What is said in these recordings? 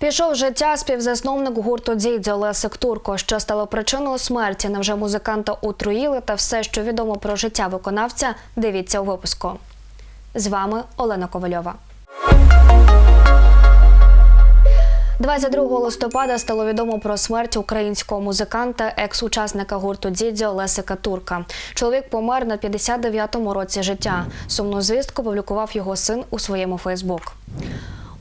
Пішов життя співзасновник гурту Дзідзьо Лесик Турко, що стало причиною смерті. Невже музиканта отруїли та все, що відомо про життя виконавця, дивіться у випуску. З вами Олена Ковальова. 22 листопада стало відомо про смерть українського музиканта, екс-учасника гурту Дідзьо Лесика Турка. Чоловік помер на 59-му році життя. Сумну звістку публікував його син у своєму Фейсбук.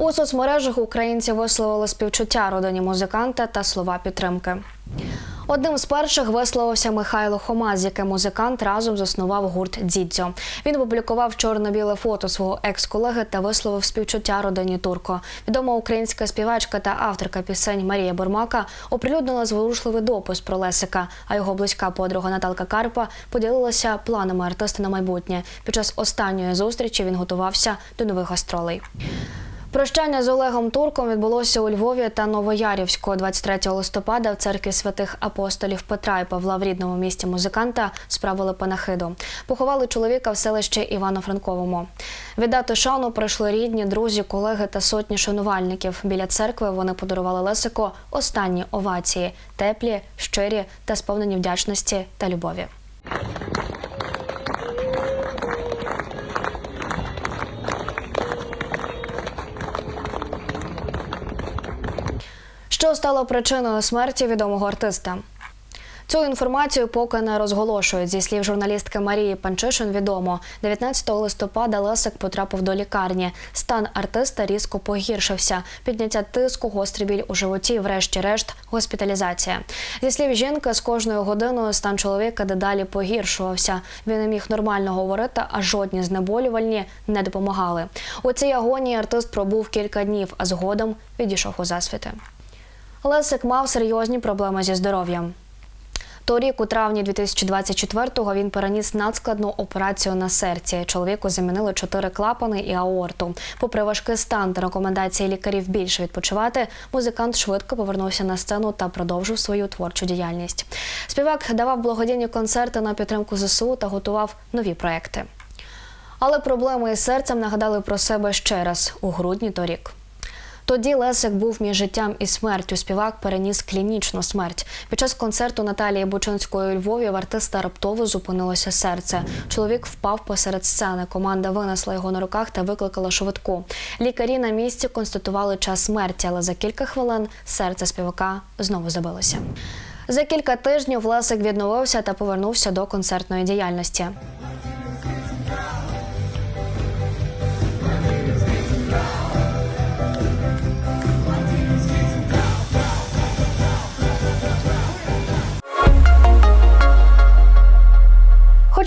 У соцмережах українці висловили співчуття родині музиканта та слова підтримки. Одним з перших висловився Михайло Хома, з яким музикант разом заснував гурт Дідзьо. Він опублікував чорно-біле фото свого екс-колеги та висловив співчуття родині Турко. Відома українська співачка та авторка пісень Марія Бурмака оприлюднила зворушливий допис про Лесика. А його близька подруга Наталка Карпа поділилася планами артиста на майбутнє. Під час останньої зустрічі він готувався до нових гастролей. Прощання з Олегом Турком відбулося у Львові та Новоярівську 23 листопада в церкві святих апостолів Петра і Павла в рідному місті музиканта справили панахиду. Поховали чоловіка в селищі Івано-Франковому. Віддати шану прийшли рідні, друзі, колеги та сотні шанувальників. Біля церкви вони подарували Лесику останні овації теплі, щирі та сповнені вдячності та любові. Що стало причиною смерті відомого артиста? Цю інформацію поки не розголошують. Зі слів журналістки Марії Панчишин, відомо 19 листопада Лесик потрапив до лікарні. Стан артиста різко погіршився. Підняття тиску, гострий біль у животі, врешті-решт, госпіталізація. Зі слів жінки, з кожною годиною стан чоловіка дедалі погіршувався. Він не міг нормально говорити, а жодні знеболювальні не допомагали. У цій агонії артист пробув кілька днів, а згодом відійшов у засвіти. Лесик мав серйозні проблеми зі здоров'ям. Торік, у травні 2024-го, він переніс надскладну операцію на серці. Чоловіку замінили чотири клапани і аорту. Попри важкий стан та рекомендації лікарів більше відпочивати, музикант швидко повернувся на сцену та продовжив свою творчу діяльність. Співак давав благодійні концерти на підтримку ЗСУ та готував нові проекти. Але проблеми із серцем нагадали про себе ще раз у грудні торік. Тоді Лесик був між життям і смертю. Співак переніс клінічну смерть. Під час концерту Наталії Бучинської у Львові в артиста раптово зупинилося серце. Чоловік впав посеред сцени. Команда винесла його на руках та викликала швидку. Лікарі на місці констатували час смерті, але за кілька хвилин серце співака знову забилося. За кілька тижнів Лесик відновився та повернувся до концертної діяльності.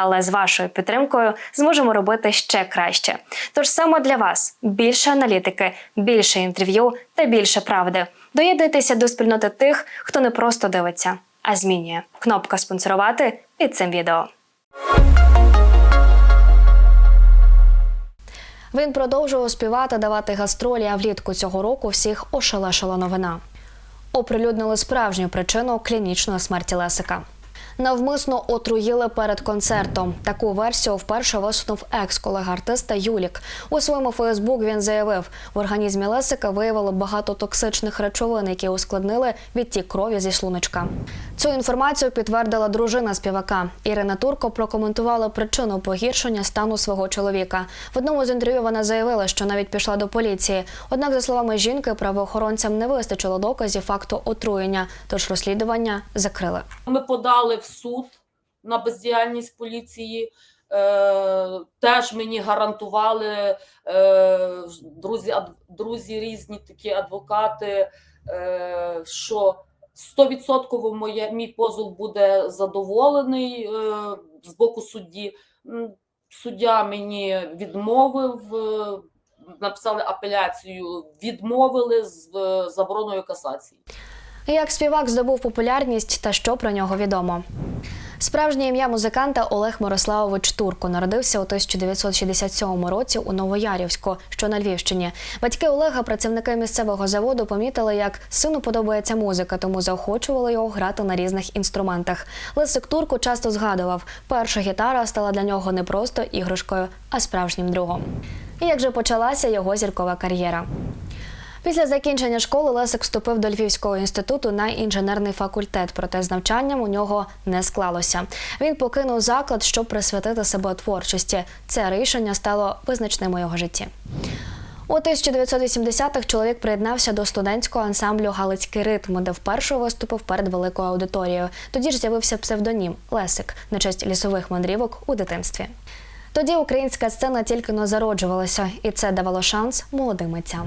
але з вашою підтримкою зможемо робити ще краще. Тож саме для вас більше аналітики, більше інтерв'ю та більше правди. Доєднуйтеся до спільноти тих, хто не просто дивиться, а змінює. Кнопка спонсорувати під цим відео. Він продовжував співати, давати гастролі, а влітку цього року всіх ошелешила новина. Оприлюднили справжню причину клінічної смерті Лесика. Навмисно отруїли перед концертом. Таку версію вперше висунув екс-колега артиста Юлік. У своєму Фейсбук він заявив, в організмі Лесика виявили багато токсичних речовин, які ускладнили відтік крові зі шлуночка. Цю інформацію підтвердила дружина співака. Ірина Турко прокоментувала причину погіршення стану свого чоловіка. В одному з інтерв'ю вона заявила, що навіть пішла до поліції. Однак, за словами жінки, правоохоронцям не вистачило доказів факту отруєння, тож розслідування закрили. Ми подали в суд на бездіяльність поліції. Е, теж мені гарантували е, друзі, ад- друзі, різні такі адвокати, е, що 100% моє, мій позов буде задоволений е, з боку судді. Суддя мені відмовив, е, написали апеляцію, відмовили з е, забороною касації. Як співак здобув популярність та що про нього відомо? Справжнє ім'я музиканта Олег Мирославович Турко народився у 1967 році у Новоярівську, що на Львівщині. Батьки Олега, працівники місцевого заводу, помітили, як сину подобається музика, тому заохочували його грати на різних інструментах. Лесик Турко часто згадував, перша гітара стала для нього не просто іграшкою, а справжнім другом. І як же почалася його зіркова кар'єра? Після закінчення школи Лесик вступив до Львівського інституту на інженерний факультет, проте з навчанням у нього не склалося. Він покинув заклад, щоб присвятити себе творчості. Це рішення стало визначним у його житті. У 1980-х чоловік приєднався до студентського ансамблю Галицький ритм, де вперше виступив перед великою аудиторією. Тоді ж з'явився псевдонім Лесик на честь лісових мандрівок у дитинстві. Тоді українська сцена тільки но зароджувалася, і це давало шанс молодим митцям.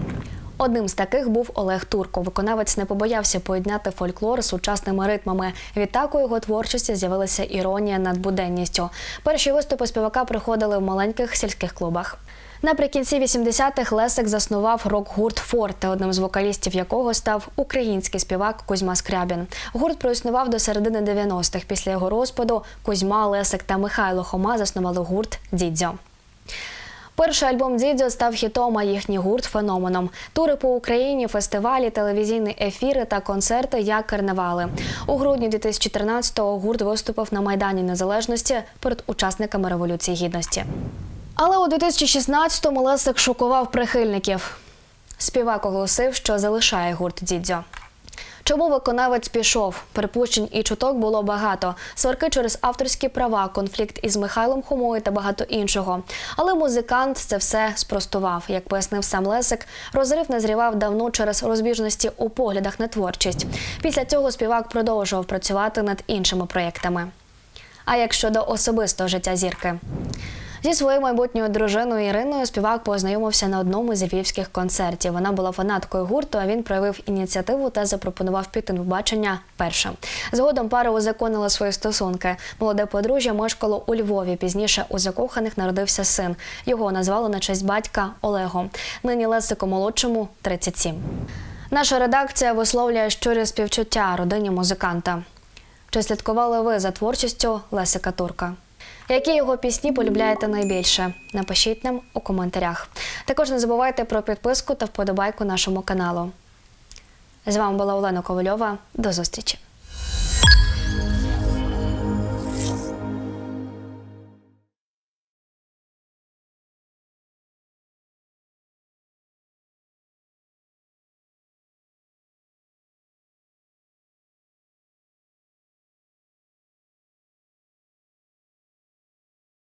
Одним з таких був Олег Турко. Виконавець не побоявся поєднати фольклор з сучасними ритмами. Відтак у його творчості з'явилася іронія над буденністю. Перші виступи співака приходили в маленьких сільських клубах. Наприкінці 80-х Лесик заснував рок-гурт Форте, одним з вокалістів якого став український співак Кузьма Скрябін. Гурт проіснував до середини 90-х. Після його розпаду Кузьма, Лесик та Михайло Хома заснували гурт Дідзьо. Перший альбом Дідзьо став хітом, а їхній гурт феноменом. Тури по Україні, фестивалі, телевізійні ефіри та концерти як карнавали. У грудні 2013-го гурт виступив на Майдані Незалежності перед учасниками Революції Гідності. Але у 2016-му Лесик шокував прихильників. Співак оголосив, що залишає гурт Дідзьо. Чому виконавець пішов? Припущень і чуток було багато. Сварки через авторські права, конфлікт із Михайлом Хомою та багато іншого. Але музикант це все спростував. Як пояснив сам Лесик, розрив назрівав давно через розбіжності у поглядах на творчість. Після цього співак продовжував працювати над іншими проєктами. А як щодо особистого життя зірки? Зі своєю майбутньою дружиною Іриною співак познайомився на одному з львівських концертів. Вона була фанаткою гурту, а він проявив ініціативу та запропонував піти на побачення першим. Згодом пара узаконила свої стосунки. Молоде подружжя мешкало у Львові. Пізніше у закоханих народився син. Його назвали на честь батька Олего. Нині Лесику молодшому 37. Наша редакція висловлює щирі співчуття родині музиканта. Чи слідкували ви за творчістю Лесика Турка? Які його пісні полюбляєте найбільше? Напишіть нам у коментарях. Також не забувайте про підписку та вподобайку нашому каналу. З вами була Олена Ковальова. До зустрічі!